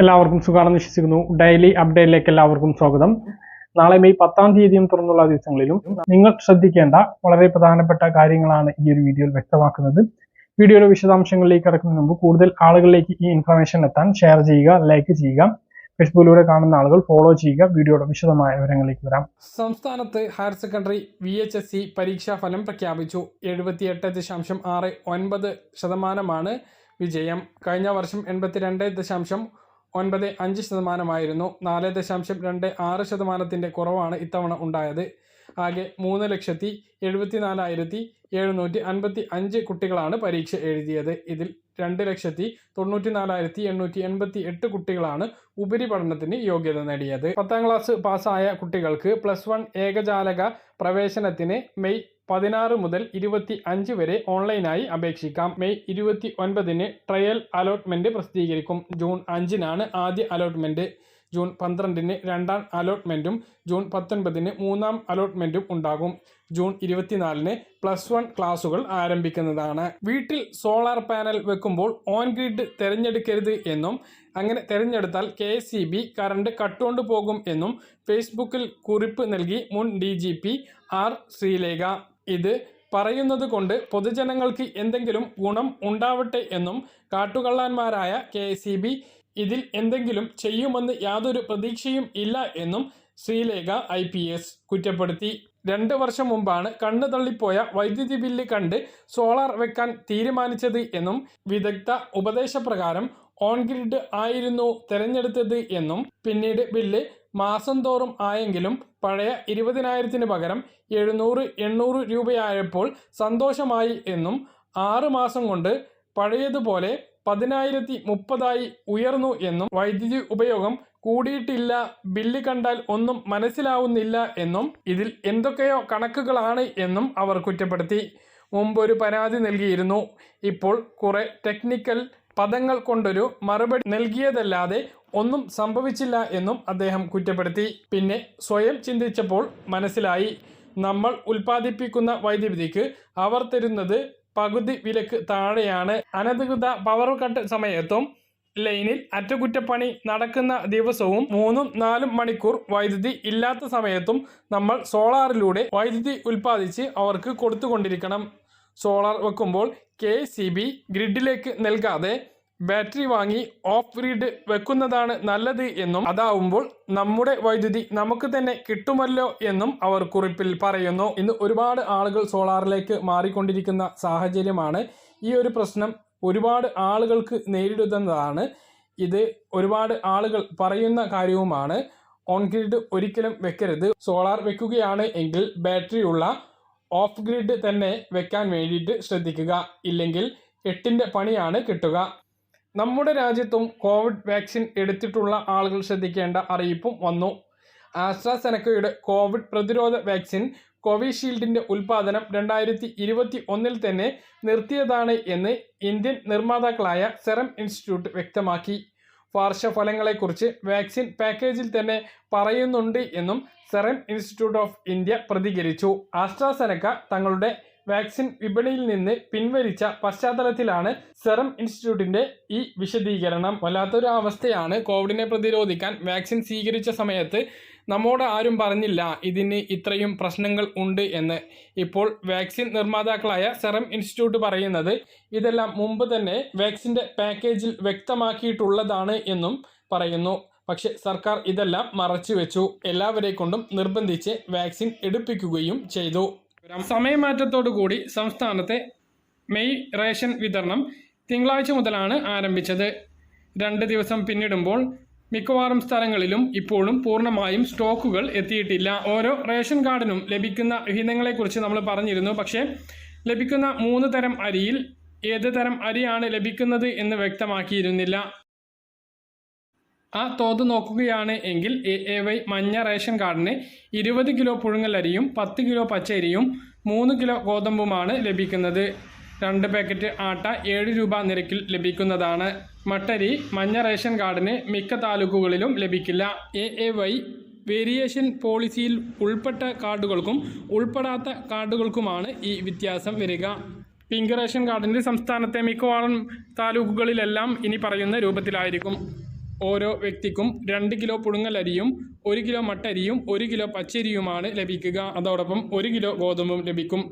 എല്ലാവർക്കും സുഖമാണെന്ന് വിശ്വസിക്കുന്നു. ഡെയിലി അപ്ഡേറ്റിലേക്ക് എല്ലാവർക്കും സ്വാഗതം. നാളെ മെയ് പത്താം തീയതിയും തുറന്നുള്ള ദിവസങ്ങളിലും നിങ്ങൾ ശ്രദ്ധിക്കേണ്ട വളരെ പ്രധാനപ്പെട്ട കാര്യങ്ങളാണ് ഈ ഒരു വീഡിയോയിൽ വ്യക്തമാക്കുന്നത്. വീഡിയോയുടെ വിശദാംശങ്ങളിലേക്ക് കടക്കുന്നതിന് മുമ്പ് കൂടുതൽ ആളുകളിലേക്ക് ഈ ഇൻഫർമേഷൻ എത്താൻ ഷെയർ ചെയ്യുക ലൈക്ക് ചെയ്യുക ഫേസ്ബുക്കിലൂടെ കാണുന്ന ആളുകൾ ഫോളോ ചെയ്യുക വീഡിയോയുടെ വിശദമായ വിവരങ്ങളിലേക്ക് വരാം. സംസ്ഥാനത്ത് higher secondary V H S C പരീക്ഷാ ഫലം പ്രഖ്യാപിച്ചു. എഴുപത്തിയെട്ട് ദശാംശം ആറ് ഒൻപത് ശതമാനമാണ് വിജയം. കഴിഞ്ഞ വർഷം എൺപത്തിരണ്ട് ദശാംശം ഒൻപത് അഞ്ച് ശതമാനമായിരുന്നു. നാല് ദശാംശം രണ്ട് ആറ് ശതമാനത്തിന്റെ കുറവാണ് ഇത്തവണ ഉണ്ടായത്. ആകെ മൂന്ന് ലക്ഷത്തി എഴുപത്തി നാലായിരത്തി എഴുന്നൂറ്റി അൻപത്തി അഞ്ച് കുട്ടികളാണ് പരീക്ഷ എഴുതിയത്. ഇതിൽ രണ്ട് ലക്ഷത്തി തൊണ്ണൂറ്റി നാലായിരത്തി എണ്ണൂറ്റി എൺപത്തി എട്ട് കുട്ടികളാണ് ഉപരിപഠനത്തിന് യോഗ്യത നേടിയത്. പത്താം ക്ലാസ് പാസ്സായ കുട്ടികൾക്ക് പ്ലസ് വൺ ഏകജാലക പ്രവേശനത്തിന് മെയ് പതിനാറ് മുതൽ ഇരുപത്തി അഞ്ച് വരെ ഓൺലൈനായി അപേക്ഷിക്കാം. മെയ് ഇരുപത്തി ഒൻപതിന് ട്രയൽ അലോട്ട്മെന്റ് പ്രസിദ്ധീകരിക്കും. ജൂൺ അഞ്ചിനാണ് ആദ്യ അലോട്ട്മെന്റ് ജൂൺ പന്ത്രണ്ടിന് രണ്ടാം അലോട്ട്മെന്റും ജൂൺ പത്തൊൻപതിന് മൂന്നാം അലോട്ട്മെന്റും ഉണ്ടാകും. ജൂൺ ഇരുപത്തിനാലിന് പ്ലസ് വൺ ക്ലാസുകൾ ആരംഭിക്കുന്നതാണ്. വീട്ടിൽ സോളാർ പാനൽ വെക്കുമ്പോൾ ഓൺ ഗ്രിഡ് തിരഞ്ഞെടുക്കരുത് എന്നും അങ്ങനെ തിരഞ്ഞെടുത്താൽ K S C B current കട്ടുകൊണ്ട് പോകും എന്നും ഫേസ്ബുക്കിൽ കുറിപ്പ് നൽകി മുൻ D G P R Sreelekha. ഇത് പറയുന്നത് കൊണ്ട് പൊതുജനങ്ങൾക്ക് എന്തെങ്കിലും ഗുണം ഉണ്ടാവട്ടെ എന്നും കാട്ടുകള്ളന്മാരായ കെ ഇതിൽ എന്തെങ്കിലും ചെയ്യുമെന്ന് യാതൊരു പ്രതീക്ഷയും ഇല്ല എന്നും ശ്രീലേഖ ഐ പി എസ് കുറ്റപ്പെടുത്തി. രണ്ട് വർഷം മുമ്പാണ് കണ്ണു തള്ളിപ്പോയ വൈദ്യുതി ബില്ല് കണ്ട് സോളാർ വെക്കാൻ തീരുമാനിച്ചത് എന്നും വിദഗ്ധ ഉപദേശപ്രകാരം ഓൺഗ്രിഡ് ആയിരുന്നു തെരഞ്ഞെടുത്തത് എന്നും പിന്നീട് ബില്ല് മാസം തോറും ആയെങ്കിലും പഴയ ഇരുപതിനായിരത്തിന് പകരം എഴുന്നൂറ് എണ്ണൂറ് രൂപയായപ്പോൾ സന്തോഷമായി എന്നും ആറ് മാസം കൊണ്ട് പഴയതുപോലെ പതിനായിരത്തി മുപ്പതായി ഉയർന്നു എന്നും വൈദ്യുതി ഉപയോഗം കൂടിയിട്ടില്ല ബില്ല് കണ്ടാൽ ഒന്നും മനസ്സിലാവുന്നില്ല എന്നും ഇതിൽ എന്തൊക്കെയോ കണക്കുകളാണ് എന്നും അവർ കുറ്റപ്പെടുത്തി. മുമ്പൊരു പരാതി നൽകിയിരുന്നു. ഇപ്പോൾ കുറെ ടെക്നിക്കൽ പദങ്ങൾ കൊണ്ടൊരു മറുപടി നൽകിയതല്ലാതെ ഒന്നും സംഭവിച്ചില്ല എന്നും അദ്ദേഹം കുറ്റപ്പെടുത്തി. പിന്നെ സ്വയം ചിന്തിച്ചപ്പോൾ മനസ്സിലായി. നമ്മൾ ഉൽപ്പാദിപ്പിക്കുന്ന വൈദ്യുതിക്ക് അവർ തരുന്നത് പകുതി വിലക്ക് താഴെയാണ്. അനധികൃത പവർ കട്ട് സമയത്തും ലൈനിൽ അറ്റകുറ്റപ്പണി നടക്കുന്ന ദിവസവും മൂന്നും നാലും മണിക്കൂർ വൈദ്യുതി ഇല്ലാത്ത സമയത്തും നമ്മൾ സോളാറിലൂടെ വൈദ്യുതി ഉൽപ്പാദിച്ച് അവർക്ക് കൊടുത്തുകൊണ്ടിരിക്കണം. സോളാർ വെക്കുമ്പോൾ കെ സി ബി ഗ്രിഡിലേക്ക് നൽകാതെ ബാറ്ററി വാങ്ങി ഓഫ് ഗ്രിഡ് വെക്കുന്നതാണ് നല്ലത് എന്നും അതാവുമ്പോൾ നമ്മുടെ വൈദ്യുതി നമുക്ക് തന്നെ കിട്ടുമല്ലോ എന്നും അവർ കുറിപ്പിൽ പറയുന്നു. ഇന്ന് ഒരുപാട് ആളുകൾ സോളാറിലേക്ക് മാറിക്കൊണ്ടിരിക്കുന്ന സാഹചര്യമാണ്. ഈ ഒരു പ്രശ്നം ഒരുപാട് ആളുകൾക്ക് നേരിടുന്നതാണ്. ഇത് ഒരുപാട് ആളുകൾ പറയുന്ന കാര്യവുമാണ്. ഓൺ ഗ്രിഡ് ഒരിക്കലും വെക്കരുത്. സോളാർ വെക്കുകയാണ് എങ്കിൽ ബാറ്ററി ഉള്ള ഓഫ് ഗ്രിഡ് തന്നെ വെക്കാൻ വേണ്ടിയിട്ട് ശ്രദ്ധിക്കുക. ഇല്ലെങ്കിൽ എട്ടിന്റെ പണിയാണ് കിട്ടുക. നമ്മുടെ രാജ്യത്തും കോവിഡ് വാക്സിൻ എടുത്തിട്ടുള്ള ആളുകൾ ശ്രദ്ധിക്കേണ്ട അറിയിപ്പും വന്നു. ആസ്ട്രാസെനക്കയുടെ കോവിഡ് പ്രതിരോധ വാക്സിൻ കോവിഷീൽഡിന്റെ ഉൽപാദനം രണ്ടായിരത്തി ഇരുപത്തി ഒന്നിൽ തന്നെ നിർത്തിയതാണ് എന്ന് ഇന്ത്യൻ നിർമ്മാതാക്കളായ സെറം ഇൻസ്റ്റിറ്റ്യൂട്ട് വ്യക്തമാക്കി. പാർശ്വഫലങ്ങളെക്കുറിച്ച് വാക്സിൻ പാക്കേജിൽ തന്നെ പറയുന്നുണ്ട് എന്നും സെറം ഇൻസ്റ്റിറ്റ്യൂട്ട് ഓഫ് ഇന്ത്യ പ്രതികരിച്ചു. ആസ്ട്രാസെനക്ക തങ്ങളുടെ വാക്സിൻ വിപണിയിൽ നിന്ന് പിൻവലിച്ച പശ്ചാത്തലത്തിലാണ് സെറം ഇൻസ്റ്റിറ്റ്യൂട്ടിന്റെ ഈ വിശദീകരണം. വല്ലാത്തൊരു അവസ്ഥയാണ് കോവിഡിനെ പ്രതിരോധിക്കാൻ വാക്സിൻ സ്വീകരിച്ച സമയത്ത് നമ്മോട് ആരും പറഞ്ഞില്ല ഇതിന് ഇത്രയും പ്രശ്നങ്ങൾ ഉണ്ട് എന്ന്. ഇപ്പോൾ വാക്സിൻ നിർമ്മാതാക്കളായ സെറം ഇൻസ്റ്റിറ്റ്യൂട്ട് പറയുന്നത് ഇതെല്ലാം മുമ്പ് തന്നെ വാക്സിന്റെ പാക്കേജിൽ വ്യക്തമാക്കിയിട്ടുള്ളതാണ് എന്നും പറയുന്നു. പക്ഷേ സർക്കാർ ഇതെല്ലാം മറച്ചു വെച്ചു. എല്ലാവരെ കൊണ്ടും നിർബന്ധിച്ച് വാക്സിൻ എടുപ്പിക്കുകയും ചെയ്തു. സമയമാറ്റത്തോടു കൂടി സംസ്ഥാനത്തെ മെയ് റേഷൻ വിതരണം തിങ്കളാഴ്ച മുതലാണ് ആരംഭിച്ചത്. രണ്ട് ദിവസം പിന്നിടുമ്പോൾ മിക്കവാറും സ്ഥലങ്ങളിലും ഇപ്പോഴും പൂർണമായും സ്റ്റോക്കുകൾ എത്തിയിട്ടില്ല. ഓരോ റേഷൻ കാർഡിനും ലഭിക്കുന്ന വിഹിതങ്ങളെക്കുറിച്ച് നമ്മൾ പറഞ്ഞിരുന്നു. പക്ഷേ ലഭിക്കുന്ന മൂന്ന് തരം അരിയിൽ ഏത് തരം അരിയാണ് ലഭിക്കുന്നത് എന്ന് വ്യക്തമാക്കിയിരുന്നില്ല. ആ തോത് നോക്കുകയാണ് എങ്കിൽ എ എ വൈ മഞ്ഞ റേഷൻ കാർഡിന് ഇരുപത് കിലോ പുഴുങ്ങലരിയും പത്ത് കിലോ പച്ചരിയും മൂന്ന് കിലോ ഗോതമ്പുമാണ് ലഭിക്കുന്നത്. രണ്ട് പാക്കറ്റ് ആട്ട ഏഴ് രൂപ നിരക്കിൽ ലഭിക്കുന്നതാണ്. മട്ടരി മഞ്ഞ റേഷൻ കാർഡിന് മിക്ക താലൂക്കുകളിലും ലഭിക്കില്ല. എ എ വൈ വേരിയേഷൻ പോളിസിയിൽ ഉൾപ്പെട്ട കാർഡുകൾക്കും ഉൾപ്പെടാത്ത കാർഡുകൾക്കുമാണ് ഈ വ്യത്യാസം വരിക. പിങ്ക് റേഷൻ കാർഡിന്റെ സംസ്ഥാനത്തെ മിക്കവാറും താലൂക്കുകളിലെല്ലാം ഇനി പറയുന്ന രൂപത്തിലായിരിക്കും. ഓരോ വ്യക്തിക്കും രണ്ട് കിലോ പുഴുങ്ങലരിയും ഒരു കിലോ മട്ടരിയും ഒരു കിലോ പച്ചരിയുമാണ് ലഭിക്കുക. അതോടൊപ്പം ഒരു കിലോ ഗോതമ്പും ലഭിക്കും.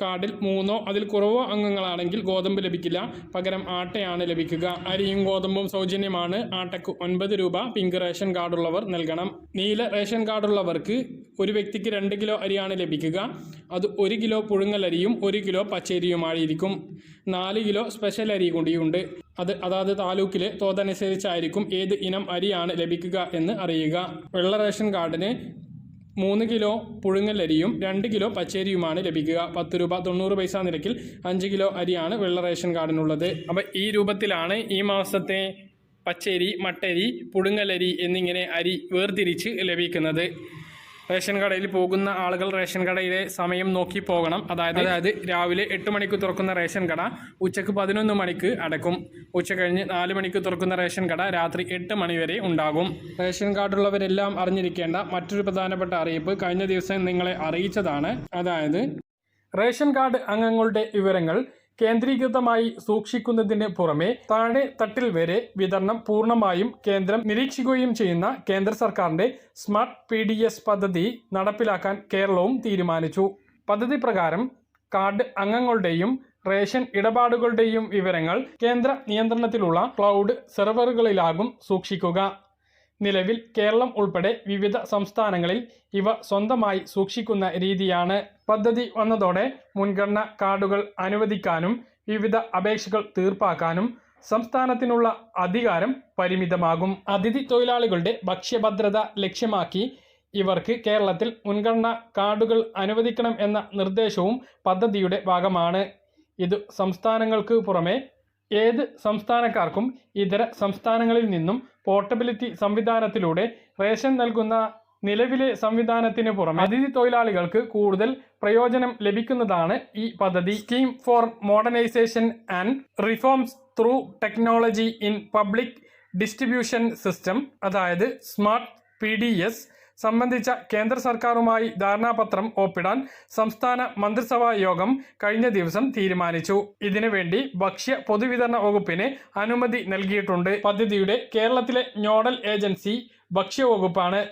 കാർഡിൽ മൂന്നോ അതിൽ കുറവോ അംഗങ്ങളാണെങ്കിൽ ഗോതമ്പ് ലഭിക്കില്ല. പകരം ആട്ടയാണ് ലഭിക്കുക. അരിയും ഗോതമ്പും സൗജന്യമാണ്. ആട്ടയ്ക്ക് ഒൻപത് രൂപ. പിങ്ക് റേഷൻ കാർഡുള്ളവർ നൽകണം. നീല റേഷൻ കാർഡുള്ളവർക്ക് ഒരു വ്യക്തിക്ക് രണ്ട് കിലോ അരിയാണ് ലഭിക്കുക. അത് ഒരു കിലോ പുഴുങ്ങലരിയും ഒരു കിലോ പച്ചരിയുമായിരിക്കും. നാല് കിലോ സ്പെഷ്യൽ അരി കൂടിയുണ്ട്. അത് അതാത് താലൂക്കിലെ തോതനുസരിച്ചായിരിക്കും ഏത് ഇനം അരിയാണ് ലഭിക്കുക എന്ന് അറിയുക. വെള്ള റേഷൻ കാർഡിന് മൂന്ന് കിലോ പുഴുങ്ങലരിയും രണ്ട് കിലോ പച്ചരിയുമാണ് ലഭിക്കുക. പത്ത് രൂപ തൊണ്ണൂറ് പൈസ നിരക്കിൽ അഞ്ച് കിലോ അരിയാണ് വെള്ള റേഷൻ കാർഡിനുള്ളത്. അപ്പോൾ ഈ രൂപത്തിലാണ് ഈ മാസത്തെ പച്ചരി മട്ടരി പുഴുങ്ങലരി എന്നിങ്ങനെ അരി വേർതിരിച്ച് ലഭിക്കുന്നത്. റേഷൻ കടയിൽ പോകുന്ന ആളുകൾ റേഷൻ കടയിലെ സമയം നോക്കി പോകണം. അതായത് അതായത് രാവിലെ എട്ട് മണിക്ക് തുറക്കുന്ന റേഷൻ കട ഉച്ചയ്ക്ക് പതിനൊന്ന് മണിക്ക് അടക്കും. ഉച്ച കഴിഞ്ഞ് നാല് മണിക്ക് തുറക്കുന്ന റേഷൻ കട രാത്രി എട്ട് മണി വരെ ഉണ്ടാകും. റേഷൻ കാർഡുള്ളവരെല്ലാം അറിഞ്ഞിരിക്കേണ്ട മറ്റൊരു പ്രധാനപ്പെട്ട അറിയിപ്പ് കഴിഞ്ഞ ദിവസം നിങ്ങളെ അറിയിച്ചതാണ്. അതായത് റേഷൻ കാർഡ് അംഗങ്ങളുടെ വിവരങ്ങൾ കേന്ദ്രീകൃതമായി സൂക്ഷിക്കുന്നതിന് പുറമെ താഴെ തട്ടിൽ വരെ വിതരണം പൂർണമായും കേന്ദ്രം നിരീക്ഷിക്കുകയും ചെയ്യുന്ന കേന്ദ്ര സർക്കാരിന്റെ സ്മാർട്ട് പി പദ്ധതി നടപ്പിലാക്കാൻ കേരളവും തീരുമാനിച്ചു. പദ്ധതി പ്രകാരം കാർഡ് അംഗങ്ങളുടെയും റേഷൻ ഇടപാടുകളുടെയും വിവരങ്ങൾ കേന്ദ്ര നിയന്ത്രണത്തിലുള്ള ക്ലൗഡ് സെർവറുകളിലാകും സൂക്ഷിക്കുക. നിലവിൽ കേരളം ഉൾപ്പെടെ വിവിധ സംസ്ഥാനങ്ങളിൽ ഇവ സ്വന്തമായി സൂക്ഷിക്കുന്ന രീതിയാണ് പദ്ധതി വന്നതോടെ മുൻഗണന കാർഡുകൾ അനുവദിക്കാനും വിവിധ അപേക്ഷകൾ തീർപ്പാക്കാനും സംസ്ഥാനത്തിനുള്ള അധികാരം പരിമിതമാകും. അതിഥി തൊഴിലാളികളുടെ ഭക്ഷ്യഭദ്രത ലക്ഷ്യമാക്കി ഇവർക്ക് കേരളത്തിൽ മുൻഗണന കാർഡുകൾ അനുവദിക്കണം എന്ന നിർദ്ദേശവും പദ്ധതിയുടെ ഭാഗമാണ്. ഇത് സംസ്ഥാനങ്ങൾക്ക് പുറമെ ഏത് സംസ്ഥാനക്കാർക്കും ഇതര സംസ്ഥാനങ്ങളിൽ നിന്നും പോർട്ടബിലിറ്റി സംവിധാനത്തിലൂടെ റേഷൻ നൽകുന്ന നിലവിലെ സംവിധാനത്തിന് പുറമെ അതിഥി തൊഴിലാളികൾക്ക് കൂടുതൽ പ്രയോജനം ലഭിക്കുന്നതാണ് ഈ പദ്ധതി. Scheme for modernisation and reforms through technology in public distribution system അതായത് സ്മാർട്ട് പി ഡി എസ് സംബന്ധിച്ച കേന്ദ്ര സർക്കാരുമായി ധാരണാപത്രം ഒപ്പിടാൻ സംസ്ഥാന മന്ത്രിസഭാ യോഗം കഴിഞ്ഞ ദിവസം തീരുമാനിച്ചു. ഇതിനുവേണ്ടി ഭക്ഷ്യ പൊതുവിതരണ വകുപ്പിന് അനുമതി നൽകിയിട്ടുണ്ട്. പദ്ധതിയുടെ കേരളത്തിലെ നോഡൽ ഏജൻസി ഭക്ഷ്യവകുപ്പാണ്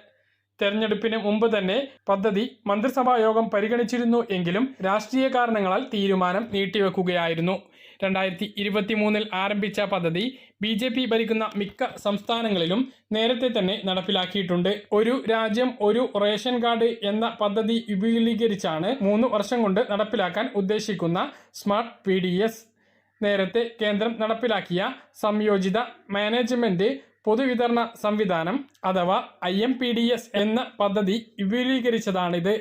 തെരഞ്ഞെടുപ്പിന് മുമ്പ് തന്നെ പദ്ധതി മന്ത്രിസഭാ യോഗം പരിഗണിച്ചിരുന്നു എങ്കിലും രാഷ്ട്രീയ കാരണങ്ങളാൽ തീരുമാനം നീട്ടിവെക്കുകയായിരുന്നു. രണ്ടായിരത്തി ഇരുപത്തി മൂന്നിൽ ആരംഭിച്ച പദ്ധതി ബി ജെ പി ഭരിക്കുന്ന മിക്ക സംസ്ഥാനങ്ങളിലും നേരത്തെ തന്നെ നടപ്പിലാക്കിയിട്ടുണ്ട്. ഒരു രാജ്യം ഒരു റേഷൻ കാർഡ് എന്ന പദ്ധതി വിപുലീകരിച്ചാണ് മൂന്ന് വർഷം കൊണ്ട് നടപ്പിലാക്കാൻ ഉദ്ദേശിക്കുന്ന സ്മാർട്ട് പി നേരത്തെ കേന്ദ്രം നടപ്പിലാക്കിയ സംയോജിത മാനേജ്മെന്റ് പൊതുവിതരണ സംവിധാനം അഥവാ I M P D S എന്ന പദ്ധതി വിപുലീകരിച്ചതാണിത്.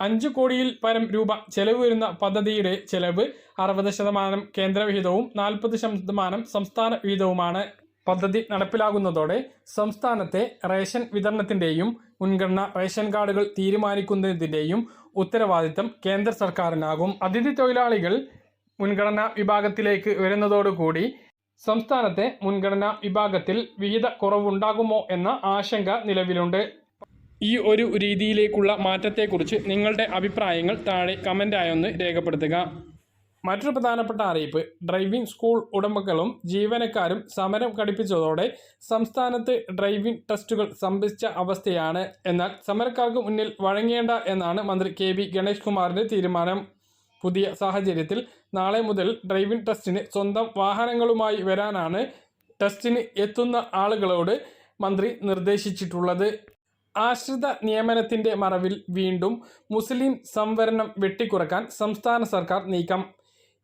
അഞ്ചു കോടിയിൽ പരം രൂപ ചെലവ് വരുന്ന പദ്ധതിയുടെ ചെലവ് അറുപത് ശതമാനം കേന്ദ്രവിഹിതവും നാൽപ്പത് ശതമാനം സംസ്ഥാന വിഹിതവുമാണ്. പദ്ധതി നടപ്പിലാകുന്നതോടെ സംസ്ഥാനത്തെ റേഷൻ വിതരണത്തിന്റെയും മുൻഗണന റേഷൻ കാർഡുകൾ തീരുമാനിക്കുന്നതിന്റെയും ഉത്തരവാദിത്തം കേന്ദ്ര സർക്കാരിനാകും. അതിഥി തൊഴിലാളികൾ മുൻഗണനാ വിഭാഗത്തിലേക്ക് വരുന്നതോടുകൂടി സംസ്ഥാനത്തെ മുൻഗണനാ വിഭാഗത്തിൽ വിഹിത കുറവുണ്ടാകുമോ എന്ന ആശങ്ക നിലവിലുണ്ട്. ഈ ഒരു രീതിയിലേക്കുള്ള മാറ്റത്തെക്കുറിച്ച് നിങ്ങളുടെ അഭിപ്രായങ്ങൾ താഴെ കമന്റായി ഒന്ന് രേഖപ്പെടുത്തുക. മറ്റൊരു പ്രധാനപ്പെട്ട അറിയിപ്പ്. ഡ്രൈവിംഗ് സ്കൂൾ ഉടമകളും ജീവനക്കാരും സമരം ഘടിപ്പിച്ചതോടെ സംസ്ഥാനത്ത് ഡ്രൈവിംഗ് ടെസ്റ്റുകൾ സംഭവിച്ച അവസ്ഥയാണ്. എന്നാൽ സമരക്കാർക്ക് മുന്നിൽ വഴങ്ങേണ്ട എന്നാണ് മന്ത്രി കെ വി ഗണേഷ് കുമാറിന്റെ തീരുമാനം. പുതിയ സാഹചര്യത്തിൽ നാളെ മുതൽ ഡ്രൈവിംഗ് ടെസ്റ്റിന് സ്വന്തം വാഹനങ്ങളുമായി വരാനാണ് ടെസ്റ്റിന് എത്തുന്ന ആളുകളോട് മന്ത്രി നിർദ്ദേശിച്ചിട്ടുള്ളത്. ആശ്രിത നിയമനത്തിന്റെ മറവിൽ വീണ്ടും മുസ്ലിം സംവരണം വെട്ടിക്കുറക്കാൻ സംസ്ഥാന സർക്കാർ നീക്കം.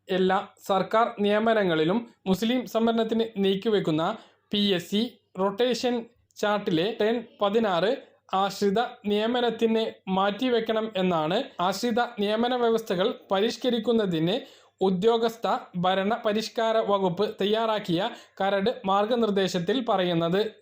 എല്ലാ സർക്കാർ നിയമനങ്ങളിലും മുസ്ലിം സംവരണത്തിന് നീക്കിവെക്കുന്ന പി എസ് സി റൊട്ടേഷൻ ചാർട്ടിലെ ടെൻ പതിനാറ് ആശ്രിത നിയമനത്തിന് മാറ്റിവെക്കണം എന്നാണ് ആശ്രിത നിയമന വ്യവസ്ഥകൾ പരിഷ്കരിക്കുന്നതിന് ഉദ്യോഗസ്ഥ ഭരണ പരിഷ്കാര വകുപ്പ് തയ്യാറാക്കിയ കരട് മാർഗനിർദ്ദേശത്തിൽ പറയുന്നത്.